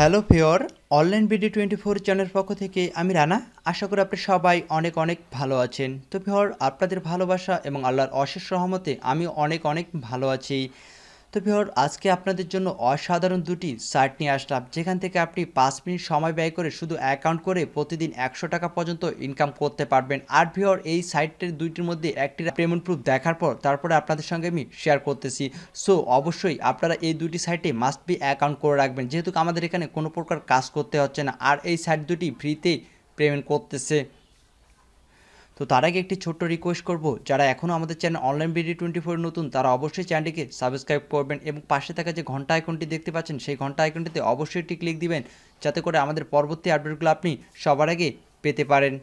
Hello ফিওর online BD twenty four চ্যানেলের পক্ষ থেকে আমি রানা। আশা করি আপনি সবাই অনেক অনেক ভালো আছেন। তো ফিওর আপনাদের ভালোবাসা এবং আল্লাহর অশেষ সহমতে আমি অনেক অনেক ভালো আছি। তো ভিওর আজকে আপনাদের জন্য অসাধারণ দুটি সাইট নিয়ে আসলাম, যেখান থেকে আপনি পাঁচ মিনিট সময় ব্যয় করে শুধু অ্যাকাউন্ট করে প্রতিদিন একশো টাকা পর্যন্ত ইনকাম করতে পারবেন। আর ভিওর এই সাইটের দুইটির মধ্যে একটি পেমেন্ট প্রুফ দেখার পর তারপরে আপনাদের সঙ্গে আমি শেয়ার করতেছি। সো অবশ্যই আপনারা এই দুটি সাইটে মাস্ট বি অ্যাকাউন্ট করে রাখবেন, যেহেতু আমাদের এখানে কোনো প্রকার কাজ করতে হচ্ছে না। আর এই সাইট দুটি ফ্রিতে পেমেন্ট করতেছে। তো তার আগে একটি ছোট্ট রিকোয়েস্ট করব। যারা এখনও আমাদের channel online BD twenty four নতুন, তারা অবশ্যই চ্যানেলটিকে সাবস্ক্রাইব করবেন এবং পাশে থাকা যে ঘণ্টা আইকনটি দেখতে পাচ্ছেন, সেই ঘণ্টা আইকনটিতে অবশ্যই একটি ক্লিক দিবেন, যাতে করে আমাদের পরবর্তী আপডেটগুলো আপনি সবার আগে পেতে পারেন।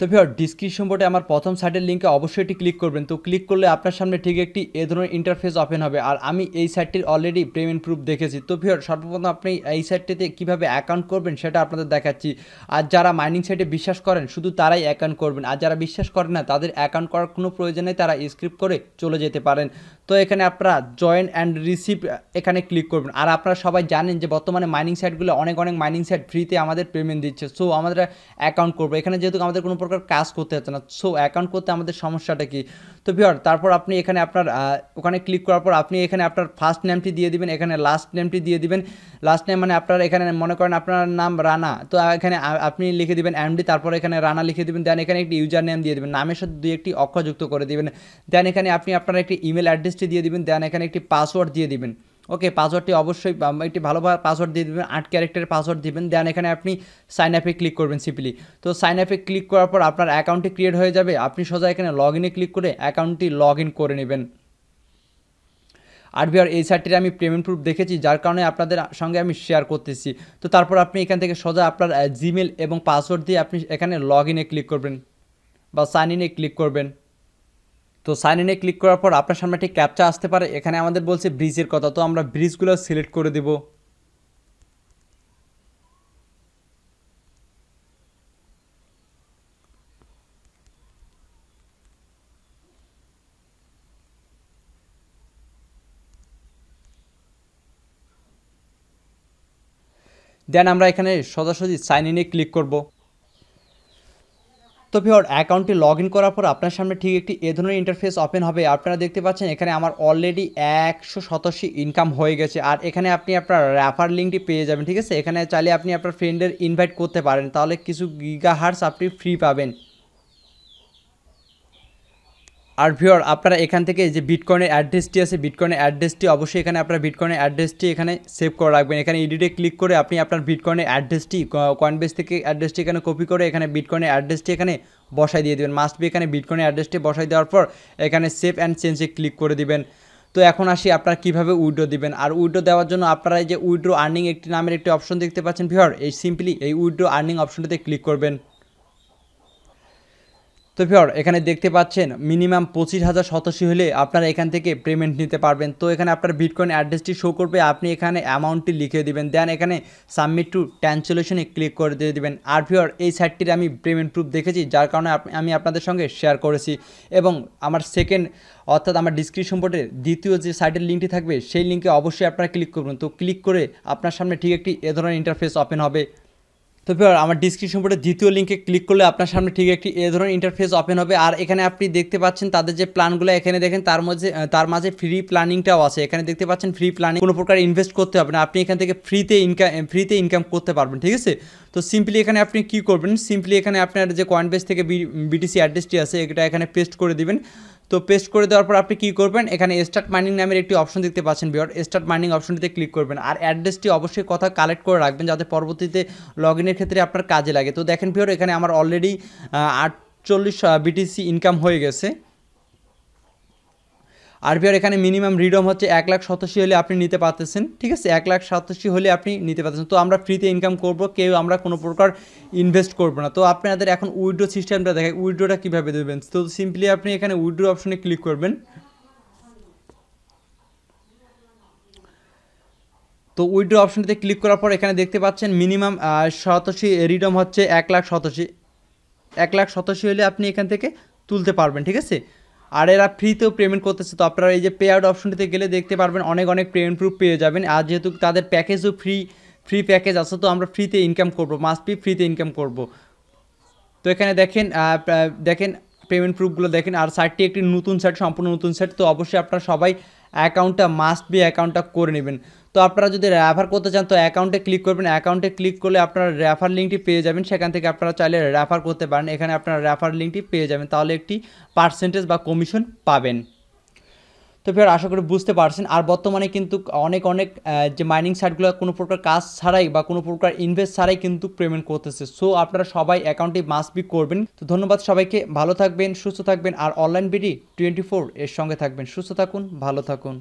তো ভিওর ডিসক্রিপশন বোর্ডে আমার প্রথম সাইটের লিঙ্কে অবশ্যই এটি ক্লিক করবেন। তো ক্লিক করলে আপনার সামনে ঠিক একটি এ ধরনের ইন্টারফেস ওপেন হবে। আর আমি এই সাইটটির অলরেডি পেমেন্ট প্রুফ দেখেছি। তো ভিওর সর্বপ্রথম আপনি এই সাইটটিতে কীভাবে অ্যাকাউন্ট করবেন সেটা আপনাদের দেখাচ্ছি। আর যারা মাইনিং সাইটে বিশ্বাস করেন, শুধু তারাই অ্যাকাউন্ট করবেন। আর যারা বিশ্বাস করেন না, তাদের অ্যাকাউন্ট করার কোনো প্রয়োজন নেই, তারা স্ক্রিপ্ট করে চলে যেতে পারেন। তো এখানে আপনারা জয়েন অ্যান্ড রিসিভ এখানে ক্লিক করবেন। আর আপনারা সবাই জানেন যে বর্তমানে মাইনিং সাইটগুলো অনেক অনেক মাইনিং সাইট ফ্রিতে আমাদের পেমেন্ট দিচ্ছে। সো আমাদের অ্যাকাউন্ট করব। এখানে যেহেতু আমাদের কোনো প্রকার কাজ করতে হচ্ছে না। সো অ্যাকাউন্ট করতে আমাদের সমস্যাটা কি? তো ভিওর তারপর আপনি এখানে আপনার ওখানে ক্লিক করার পর আপনি এখানে আপনার ফার্স্ট নেমটি দিয়ে দিবেন, এখানে লাস্ট নেমটি দিয়ে দিবেন। লাস্ট নেম মানে আপনার এখানে মনে করেন আপনার নাম রানা। তো এখানে আপনি লিখে দিবেন এমডি তারপর এখানে রানা লিখে দিবেন। দেন এখানে একটি ইউজার নেম দিয়ে দিবেন। নামের সাথে দুই একটি অক্ষর যুক্ত করে দিবেন। দেন এখানে আপনি আপনার একটি ইমেল অ্যাড্রেসটি দিয়ে দিবেন। দেন এখানে একটি পাসওয়ার্ড দিয়ে দিবেন। ওকে পাসওয়ার্ডটি অবশ্যই একটি ভালোভাবে পাসওয়ার্ড দিয়ে দেবেন, আট ক্যারেক্টারের পাসওয়ার্ড দিবেন, দেন এখানে আপনি সাইন আপে ক্লিক করবেন সিম্পলি তো সাইন আপে ক্লিক করার পর আপনার অ্যাকাউন্টটি ক্রিয়েট হয়ে যাবে, আপনি সোজা এখানে লগ ইনে ক্লিক করে অ্যাকাউন্টটি লগ ইন করে নেবেন। আর বিআর এই সাইটটির আমি পেমেন্ট প্রুফ দেখেছি, যার কারণে আপনাদের সঙ্গে আমি শেয়ার করতেছি। তো তারপর আপনি এখান থেকে সোজা আপনার জিমেল এবং পাসওয়ার্ড দিয়ে আপনি এখানে লগ ইনে ক্লিক করবেন বা সাইন ইনে ক্লিক করবেন। তো সাইন ইনে ক্লিক করার পর আপনার সামনে একটি ক্যাপচা আসতে পারে। এখানে আমাদের বলছে ব্রিজের কথা, তো আমরা ব্রিজগুলো সিলেক্ট করে দেব। দেন আমরা এখানে সোজাসুজি সাইন ইনে ক্লিক করব। তো ভিওর অ্যাকাউন্টটি লগ ইন করার পর আপনার সামনে ঠিক একটি এ ধরনের ইন্টারফেস ওপেন হবে। আপনারা দেখতে পাচ্ছেন এখানে আমার অলরেডি একশো শতাশি ইনকাম হয়ে গেছে। আর এখানে আপনি আপনার র্যাফার লিঙ্কটি পেয়ে যাবেন, ঠিক আছে? এখানে চাইলে আপনি আপনার ফ্রেন্ডের ইনভাইট করতে পারেন। তাহলে কিছু গিগা হার্স আপনি ফ্রি পাবেন। আর ভিওর আপনারা এখান থেকে যে বিটকয়েনের অ্যাড্রেসটি আছে বিটকয়েনের অ্যাড্রেসটি অবশ্যই এখানে আপনার বিটকয়েনের অ্যাড্রেসটি এখানে সেভ করে রাখবেন। এখানে এডিটে ক্লিক করে আপনি আপনার বিটকয়েনের অ্যাড্রেসটি কয়েনবেস থেকে অ্যাড্রেসটি এখানে কপি করে এখানে বিটকয়েনের অ্যাড্রেসটি এখানে বসাই দিয়ে দেবেন। মাস্ট বি এখানে বিটকয়েনের অ্যাড্রেসটি বসাই দেওয়ার পর এখানে সেভ অ্যান্ড চেঞ্জে ক্লিক করে দিবেন। তো এখন আসি আপনারা কীভাবে উইড্রো দিবেন। আর উইড্রো দেওয়ার জন্য আপনারা এই যে উইড্রো আর্নিং একটি নামের একটি অপশন দেখতে পাচ্ছেন ভিওর এই সিম্পলি এই উইড্রো আর্নিং অপশনটিতে ক্লিক করবেন। তো ফিওর এখানে দেখতে পাচ্ছেন মিনিমাম পঁচিশ হাজার শতাশি হলে আপনারা এখান থেকে পেমেন্ট নিতে পারবেন। তো এখানে আপনার বিটকয়েন অ্যাড্রেসটি শো করবে। আপনি এখানে অ্যামাউন্টটি লিখে দিবেন। দেন এখানে সাবমিট টু ট্রান্সলেশনে ক্লিক করে দিয়ে দেবেন। আর ভিওর এই সাইটটির আমি পেমেন্ট প্রুফ দেখেছি, যার কারণে আমি আপনাদের সঙ্গে শেয়ার করেছি। এবং আমার সেকেন্ড অর্থাৎ আমার ডিসক্রিপশন বোর্ডে দ্বিতীয় যে সাইটের লিঙ্কটি থাকবে, সেই লিঙ্কে অবশ্যই আপনারা ক্লিক করবেন। তো ক্লিক করে আপনার সামনে ঠিক একটি, এ ধরনের ইন্টারফেস ওপেন হবে। তো আমার ডিসক্রিপশন বোর্ডে দ্বিতীয় লিঙ্কে ক্লিক করলে আপনার সামনে ঠিক একটি এ ধরনের ইন্টারফেস ওপেন হবে। আর এখানে আপনি দেখতে পাচ্ছেন তাদের যে প্ল্যানগুলো এখানে দেখেন তার মধ্যে তার মাঝে ফ্রি প্ল্যানিংটাও আছে। এখানে দেখতে পাচ্ছেন ফ্রি প্ল্যানিং কোনো প্রকার ইনভেস্ট করতে হবে না। আপনি এখান থেকে ফ্রিতে ইনকাম ফ্রিতে ইনকাম করতে পারবেন, ঠিক আছে? তো সিম্পলি এখানে আপনি কি করবেন? সিম্পলি এখানে আপনার যে কয়েনবেস থেকে বিটিসি অ্যাড্রেসটি আছে, এটা এখানে পেস্ট করে দিবেন। তো পেস্ট করে দেওয়ার পর আপনি কী করবেন? এখানে স্টার্ট মাইনিং নামের একটি অপশন দেখতে পাচ্ছেন বিয়ার স্টার্ট মাইনিং অপশনটিতে ক্লিক করবেন। আর অ্যাড্রেসটি অবশ্যই কথা কালেক্ট করে রাখবেন যাতে পরবর্তীতে লগ ইনের ক্ষেত্রে আপনার কাজে লাগে। তো দেখেন বিয়ার এখানে আমার অলরেডি আটচল্লিশ বিটিসি ইনকাম হয়ে গেছে। আরবিআর এখানে মিনিমাম রিডম হচ্ছে এক লাখ সাতাশি হলে আপনি নিতে পারতেছেন, ঠিক আছে? এক লাখ সাতাশি হলে আপনি নিতে পারতেছেন। তো আমরা ফ্রিতে ইনকাম করব, কেউ আমরা কোনো প্রকার ইনভেস্ট করব না। তো আপনাদের এখন উইড্রো সিস্টেমটা দেখায় উইড্রোটা কীভাবে দেবেন? তো সিম্পলি আপনি এখানে উইড্রো অপশনে ক্লিক করবেন। তো উইড্রো অপশনটিতে ক্লিক করার পর এখানে দেখতে পাচ্ছেন মিনিমাম সাতাশি, রিডম হচ্ছে এক লাখ শতাশি এক লাখ শতাশি হলে আপনি এখান থেকে তুলতে পারবেন, ঠিক আছে? আর এরা ফ্রিতেও পেমেন্ট করতেছে। তো আপনারা এই যে পে আউট অপশনটিতে গেলে দেখতে পারবেন অনেক অনেক পেমেন্ট প্রুফ পেয়ে যাবেন। আর যেহেতু তাদের প্যাকেজও ফ্রি ফ্রি প্যাকেজ আছে, তো আমরা ফ্রিতে ইনকাম করব। মাস্ট বি ফ্রিতে ইনকাম করব। তো এখানে দেখেন দেখেন পেমেন্ট প্রুফগুলো দেখেন। আর সাইটটি একটি নতুন সাইট সম্পূর্ণ নতুন সাইট তো অবশ্যই আপনারা সবাই অ্যাকাউন্টটা মাস্ট বি অ্যাকাউন্টটা করে নেবেন। তো আপনারা যদি রেফার করতে চান, তো অ্যাকাউন্টে ক্লিক করবেন। অ্যাকাউন্টে ক্লিক করলে আপনারা রেফার লিঙ্কটি পেয়ে যাবেন। সেখান থেকে আপনারা চাইলে রেফার করতে পারেন। এখানে আপনারা রেফার লিঙ্কটি পেয়ে যাবেন। তাহলে একটি পার্সেন্টেজ বা কমিশন পাবেন। তো ফের আশা করি বুঝতে পারছেন। আর বর্তমানে কিন্তু অনেক অনেক যে মাইনিং সাইটগুলো কোনো প্রকার কাজ ছাড়াই বা কোনো প্রকার ইনভেস্ট ছাড়াই কিন্তু পেমেন্ট করতেছে। সো আপনারা সবাই অ্যাকাউন্টটি মাস্ট বি করবেন। তো ধন্যবাদ সবাইকে। ভালো থাকবেন, সুস্থ থাকবেন। আর অনলাইন বিডি টোয়েন্টি ফোর এর সঙ্গে থাকবেন। সুস্থ থাকুন, ভালো থাকুন।